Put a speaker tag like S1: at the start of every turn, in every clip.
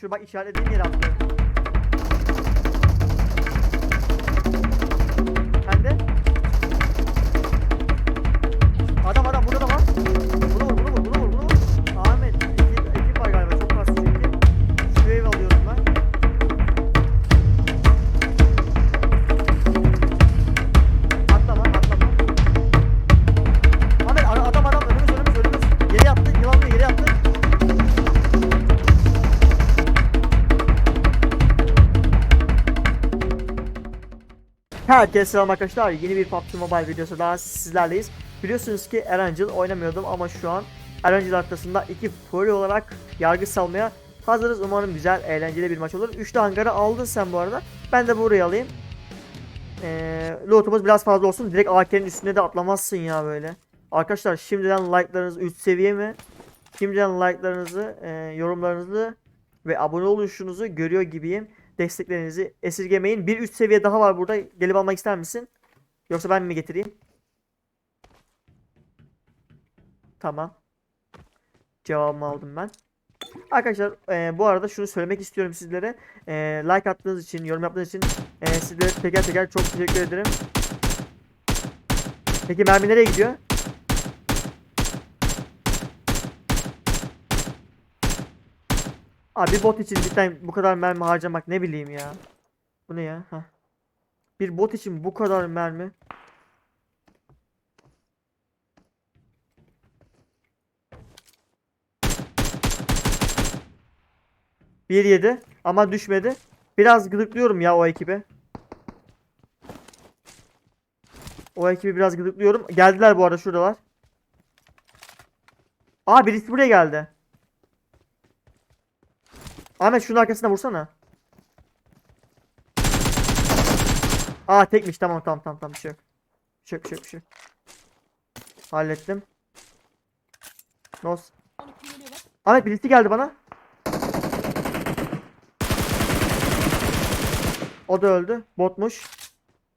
S1: Şu bak işaretlediğim yere attı. Herkese selam arkadaşlar. Yeni bir PUBG Mobile videosu daha sizlerleyiz. Biliyorsunuz ki Erangel oynamıyordum ama şu an Erangel haritasında iki fury olarak yargı salmaya hazırız. Umarım güzel, eğlenceli bir maç olur. Üçlü hangarı aldın sen bu arada. Ben de burayı alayım. Ee, lootumuz biraz fazla olsun. Direkt AK'nin üstüne de atlamazsın ya böyle. Arkadaşlar şimdiden like'larınız 3 seviye mi? Şimdiden like'larınızı, e, yorumlarınızı ve abone oluşunuzu görüyor gibiyim. Desteklerinizi esirgemeyin. Bir üst seviye daha var burada. Gelip almak ister misin? Yoksa ben mi getireyim? Tamam. Cevabımı aldım ben. Arkadaşlar e, bu arada şunu söylemek istiyorum sizlere. E, like attığınız için, yorum yaptığınız için e, sizlere teker teker çok teşekkür ederim. Peki mermi nereye gidiyor? Abi bot için cidden bu kadar mermi harcamak ne bileyim ya. Bu ne ya? Heh. Bir bot için bu kadar mermi. Bir yedi ama düşmedi. Biraz gıdıklıyorum ya o ekibi. O ekibi biraz gıdıklıyorum. Geldiler bu arada şuradalar. Aa birisi buraya geldi. Ahmet şunun arkasına vursana. Aa tekmiş tamam tamam tamam tamam bir şey yok. Bir şey yok bir şey yok bir şey yok. Hallettim. Nos. Ahmet birisi geldi bana. O da öldü. Botmuş.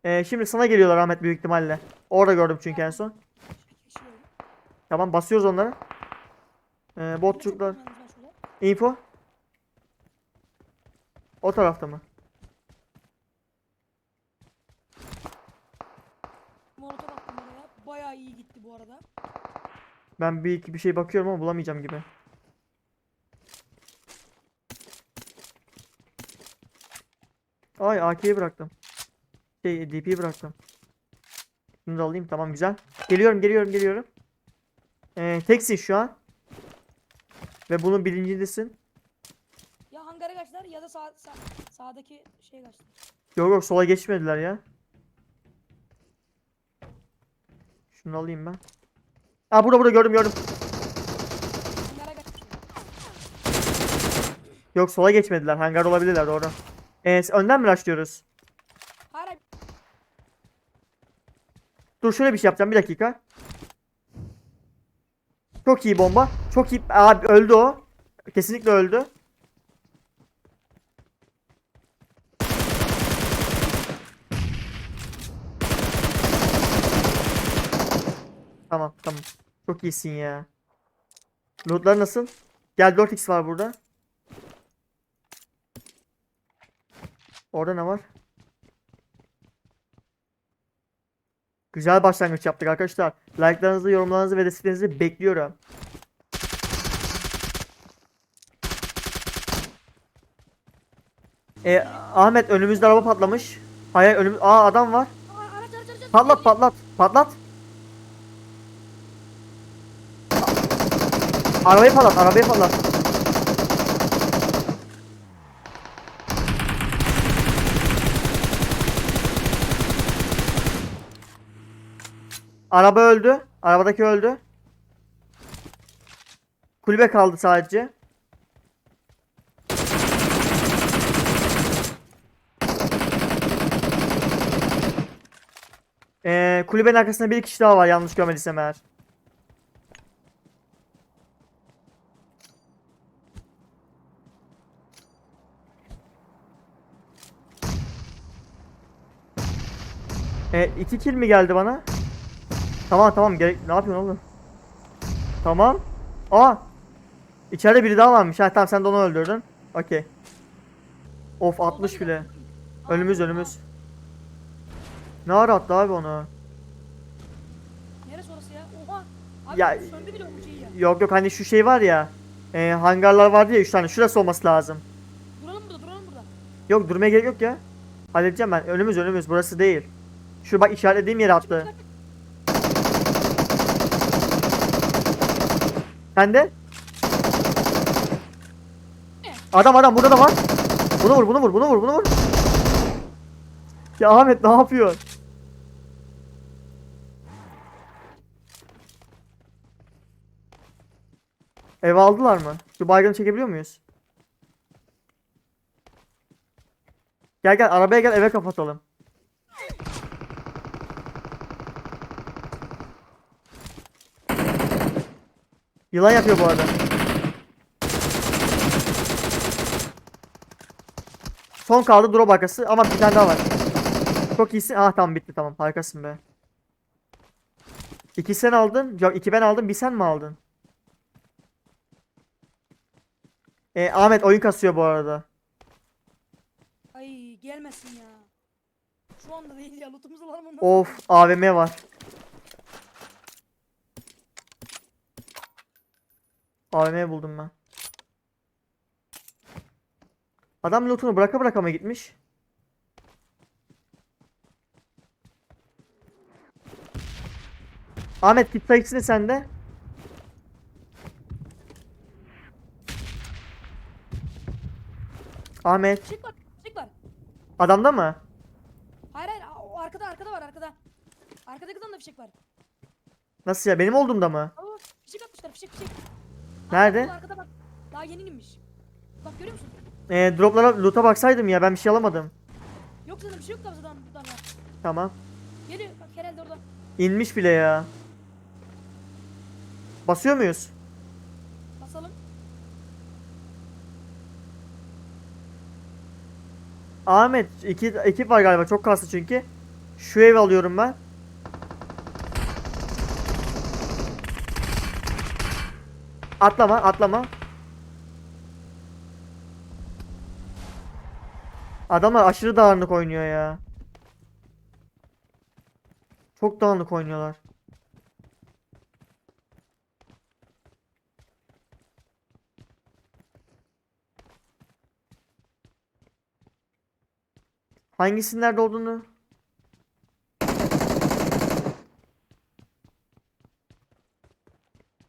S1: Ee, şimdi sana geliyorlar Ahmet büyük ihtimalle. Orada gördüm çünkü en son. Tamam basıyoruz onları. Ee, botçuklar. Info. O tarafta mı?
S2: Molotov attım oraya. Bayağı iyi gitti bu arada.
S1: Ben bir iki bir şey bakıyorum ama bulamayacağım gibi. Ay AK'yi bıraktım. Şey DP'yi bıraktım. Şunu da alayım tamam güzel. Geliyorum geliyorum geliyorum. Ee, teksin şu an. Ve bunun bilincindesin.
S2: Ya hangara kaçtılar ya da sağ, sağ sağdaki şey kaçtı.
S1: Yok yok sola geçmediler ya. Şunu alayım ben. Aa burada burada gördüm gördüm.
S2: Hangara.
S1: Yok sola geçmediler. Hangar olabilirler doğru. Ee, önden mi
S2: hayır.
S1: Dur şöyle bir şey yapacağım bir dakika. Çok iyi bomba. Çok iyi. Abi öldü o. Kesinlikle öldü. Tamam tamam. Çok iyisin ya. Lootlar nasıl? Gel 4x var burada. Orada ne var? Güzel başlangıç yaptık arkadaşlar. Like'larınızı, yorumlarınızı ve desteklerinizi bekliyorum. E, Ahmet önümüzde araba patlamış. Hayır önümüz... Aa adam var. Patlat patlat. Patlat. Arabayı patlat, arabayı patlat. Araba öldü. Arabadaki öldü. Kulübe kaldı sadece. Ee, kulübenin arkasında bir kişi daha var yanlış görmediysem eğer. E, iki kill mi geldi bana? Tamam tamam gerek ne yapıyorsun oğlum? Tamam. Aa. İçeride biri daha varmış. Ha tamam sen de onu öldürdün. Okey. Of 60
S2: Soldan
S1: bile. Önümüz önümüz. Ne ara attı abi onu?
S2: Neresi orası ya? Oha. Abi
S1: Ya-
S2: söndü bile o şey ya.
S1: Yok yok hani şu şey var ya. E, hangarlar vardı ya 3 tane. Şurası olması lazım.
S2: Duralım burada duralım burada.
S1: Yok durmaya gerek yok ya. Halledeceğim ben. Önümüz önümüz. Burası değil. Şu bak işaretlediğim yere attı. Sen de? Adam adam burada da var. Bunu vur bunu vur bunu vur bunu vur. Ya Ahmet ne yapıyor? Ev aldılar mı? Şu baygını çekebiliyor muyuz? Gel gel arabaya gel eve kapatalım. Yılan yapıyor bu arada. Son kaldı drop arkası ama bir tane daha var. Çok iyisin. Ah tamam bitti tamam harikasın be. İki sen aldın. Yok iki ben aldım bir sen mi aldın? E, Ahmet oyun kasıyor bu arada.
S2: Ay gelmesin ya. Şu anda değil ya lootumuzu alalım ondan.
S1: Of AVM var. AVM buldum ben. Adam lootunu bıraka bıraka mı gitmiş? Ahmet kit sayısı ne sende? Ahmet
S2: Fişek var fişek var.
S1: adamda mı?
S2: Hayır hayır o arkada arkada var arkada. Arkadaki adam da fişek var.
S1: Nasıl ya benim olduğumda mı?
S2: Aa, fişek atmışlar fişek fişek.
S1: Nerede?
S2: Arkada, Arkada bak. Daha yeni inmiş. Bak görüyor musun?
S1: Ee, droplara loot'a baksaydım ya ben bir şey alamadım.
S2: Yok zaten bir şey yok da zaten buradan ya.
S1: Tamam.
S2: Geliyor bak herhalde orada.
S1: İnmiş bile ya. Basıyor muyuz?
S2: Basalım.
S1: Ahmet iki ekip var galiba çok kastı çünkü. Şu ev alıyorum ben. Atlama atlama. Adamlar aşırı dağınık oynuyor ya. Çok dağınık oynuyorlar. Hangisinin nerede olduğunu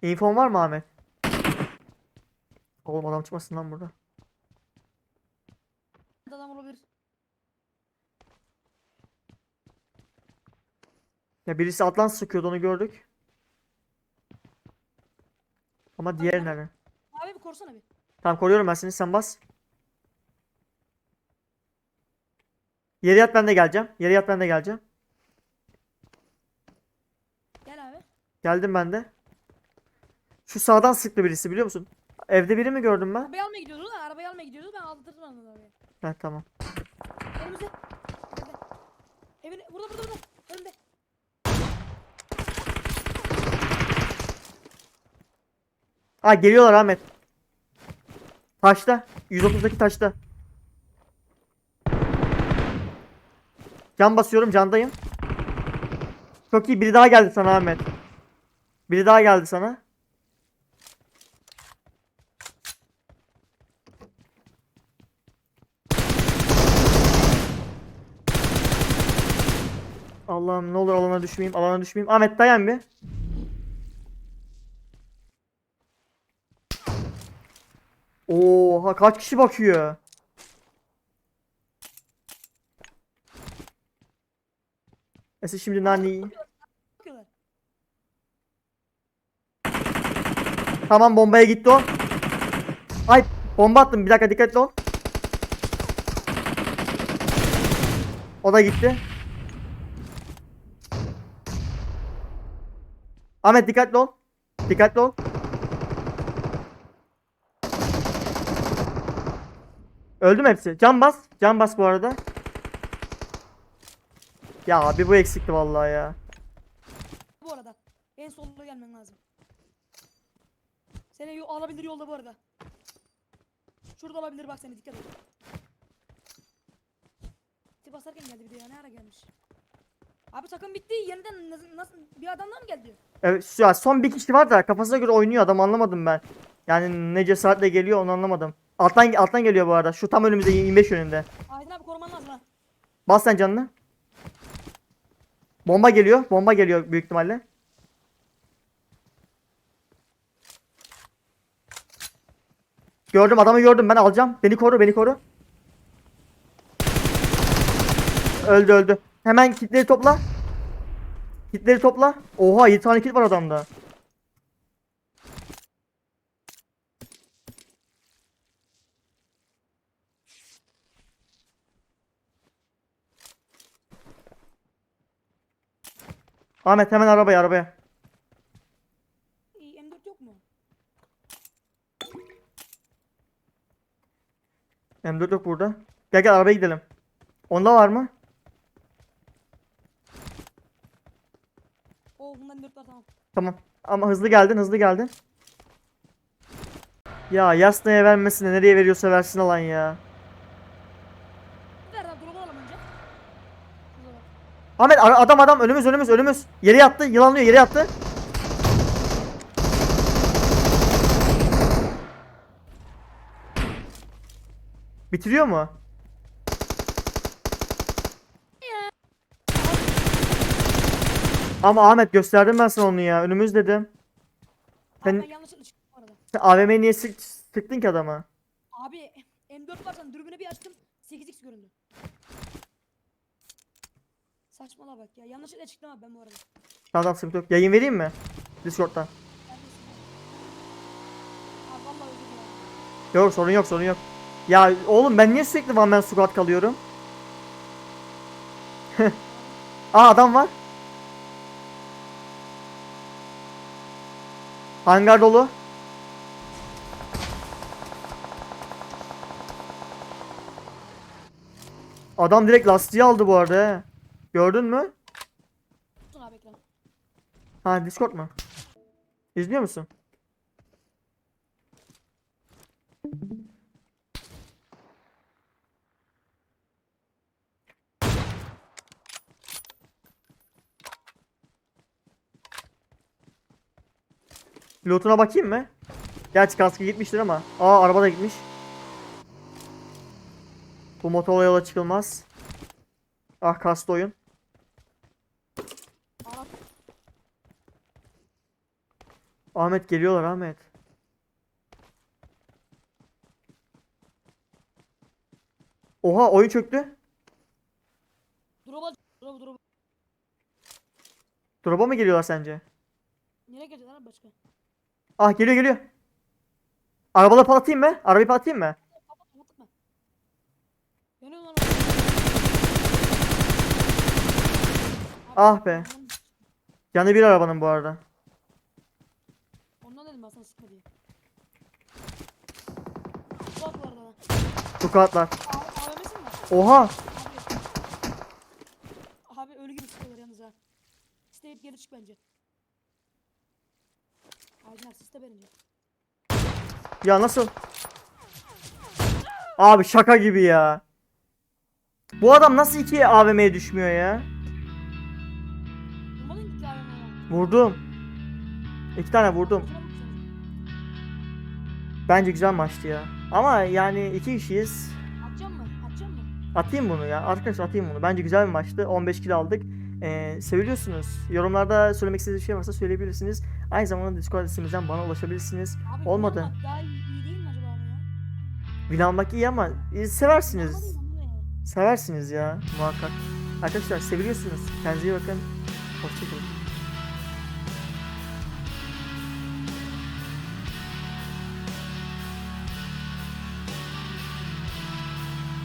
S1: İnfon var mı Ahmet? Oğlum adam çıkmasın lan burada.
S2: Adam olabilir.
S1: Ya birisi atlan sıkıyordu onu gördük. Ama diğer nerede?
S2: Abi bir korusana bir.
S1: Tamam koruyorum ben seni sen bas. Yere yat ben de geleceğim. Yere yat ben de geleceğim.
S2: Gel abi.
S1: Geldim ben de. Şu sağdan sıktı birisi biliyor musun? Evde biri mi gördüm ben?
S2: Arabayı almaya gidiyordu da arabayı almaya gidiyordu ben aldırdım onu abi.
S1: Heh tamam.
S2: Önümüzde. Evde. Evin burada burada burada. Önümde.
S1: Aa geliyorlar Ahmet. Taşta. 130'daki taşta. Can basıyorum candayım. Çok iyi biri daha geldi sana Ahmet. Biri daha geldi sana. Allah'ım ne olur alana düşmeyeyim alana düşmeyeyim. Ahmet dayan bir. Oha kaç kişi bakıyor? Neyse şimdi nani. Tamam bombaya gitti o. Ay bomba attım bir dakika dikkatli ol. O da gitti. Ahmet dikkatli ol. Dikkatli ol. Öldüm hepsi. Can bas. Can bas bu arada. Ya abi bu eksikti vallahi ya.
S2: Bu arada. En solda gelmen lazım. Seni yo- alabilir yolda bu arada. Şurada olabilir bak seni dikkat et. Tip basarken geldi bir de ya ne ara gelmiş. Abi takım bitti yeniden nasıl, nasıl bir adamdan mı geldi?
S1: Evet ya son bir kişi var da kafasına göre oynuyor adam anlamadım ben. Yani ne cesaretle geliyor onu anlamadım. Alttan alttan geliyor bu arada. Şu tam önümüzde 25 yönünde.
S2: Aydın abi koruman lazım ha.
S1: Bas sen canını. Bomba geliyor. Bomba geliyor büyük ihtimalle. Gördüm adamı gördüm ben alacağım. Beni koru beni koru. Öldü öldü. Hemen kitleri topla. Kitleri topla. Oha 7 tane kit var adamda. Ahmet hemen arabaya arabaya.
S2: İyi, M4 yok mu?
S1: M4 yok burada. Gel gel arabaya gidelim. Onda var mı?
S2: Oo bundan M4 var tamam.
S1: Tamam. Ama hızlı geldin hızlı geldin. Ya Yasna'ya vermesine nereye veriyorsa versin alan ya.
S2: Ver alalım önce.
S1: Ahmet ara- adam adam önümüz önümüz önümüz. Yere yattı yılanlıyor yere yattı. Bitiriyor mu? Ama Ahmet gösterdim ben sana onu ya. Önümüz dedim.
S2: Abi
S1: Sen-
S2: ben yanlışlıkla çıktım bu arada.
S1: Sen AVM'ye niye sık, sıktın ki adama?
S2: Abi M4 var sana dürbünü bir açtım 8x göründü. Saçmala bak ya yanlışlıkla çıktım abi ben bu arada.
S1: Tamam sıkıntı yok. Yayın vereyim mi? Discord'dan.
S2: Neredesin abi? Abi vallahi özür dilerim.
S1: Yok sorun yok sorun yok. Ya oğlum ben niye sürekli one man squad kalıyorum? Aa adam var. Hangar dolu. Adam direkt lastiği aldı bu arada he. Gördün mü?
S2: Abi.
S1: Ha Discord mu? İzliyor musun? Lootuna bakayım mı? Gerçi kaskı gitmiştir ama. Aa araba da gitmiş. Bu motorla yola çıkılmaz. Ah kastı oyun. Ahmet geliyorlar Ahmet. Oha oyun çöktü.
S2: al. Drop drop.
S1: Drop'a mı geliyorlar sence?
S2: Nereye abi başka?
S1: Ah geliyor geliyor. Arabaları patlatayım mı? Arabayı patlatayım mı?
S2: Yanıyor lan.
S1: Ah be. Canı bir arabanın bu arada.
S2: Ondan dedim ben sana sıkma diye. Bak bu arada lan.
S1: Sukatlar.
S2: A- AVM'si mi var?
S1: Oha.
S2: Abi. Abi ölü gibi sıkıyorlar yalnız ha. İsteyip geri çık bence.
S1: Ya nasıl? Abi şaka gibi ya. Bu adam nasıl iki AVM'ye düşmüyor ya?
S2: Vurmadın ki AVM'ye.
S1: Vurdum. İki tane vurdum. Bence güzel maçtı ya. Ama yani iki kişiyiz.
S2: Atacağım mı? Atacağım mı?
S1: Atayım bunu ya. Arkadaşlar atayım bunu. Bence güzel bir maçtı. 15 kill aldık. Ee, seviliyorsunuz. Yorumlarda söylemek istediğiniz bir şey varsa söyleyebilirsiniz. Aynı zamanda Discord adresimizden bana ulaşabilirsiniz.
S2: Abi
S1: Olmadı.
S2: kullanmak Daha iyi, iyi değil mi acaba abi ya?
S1: Win almak iyi ama e, seversiniz. Seversiniz ya muhakkak. Arkadaşlar seviliyorsunuz. Kendinize iyi bakın. Hoşçakalın.